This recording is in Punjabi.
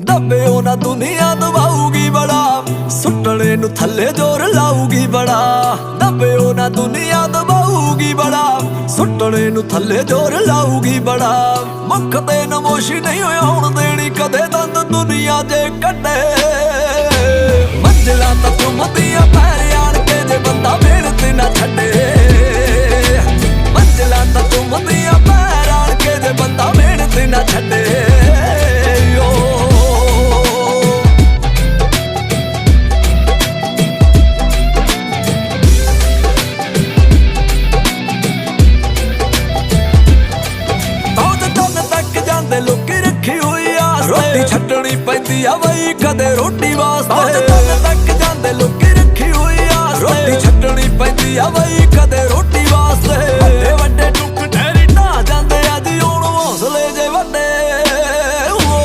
ਦੱਬੇ ਉਹਨਾਂ ਦੁਨੀਆ ਦਬਾਊਗੀ ਬੜਾ। ਸੁੱਟਣੇ ਨੂੰ ਥੱਲੇ ਜ਼ੋਰ ਲਾਊਗੀ ਬੜਾ। ਦੱਬੇ ਉਹਨਾਂ ਦੁਨੀਆ ਦਬਾਊਗੀ ਬੜਾ। ਸੁੱਟਣੇ ਨੂੰ ਥੱਲੇ ਜ਼ੋਰ ਲਾਊਗੀ ਬੜਾ। ਮੁੱਖ ਤੇ ਨਮੋਸ਼ੀ ਨਹੀਂ ਹੋਇਆ ਹੁਣ ਦੇਣੀ। ਕਦੇ ਦੰਦ ਦੁਨੀਆ ਦੇ ਕੱਢੇ। ਰੋਟੀ ਛੱਡਣੀ ਪੈਂਦੀ ਆ ਬਈ ਕਦੇ ਰੋਟੀ ਵਾਸਤੇ। ਤੱਕ ਜਾਂਦੇ ਲੋਕੀ ਰੱਖੀ ਹੋਈ ਆਸ ਰੋਟੀ ਛੱਡਣੀ ਪੈਂਦੀ ਆ ਬਈ ਕਦੇ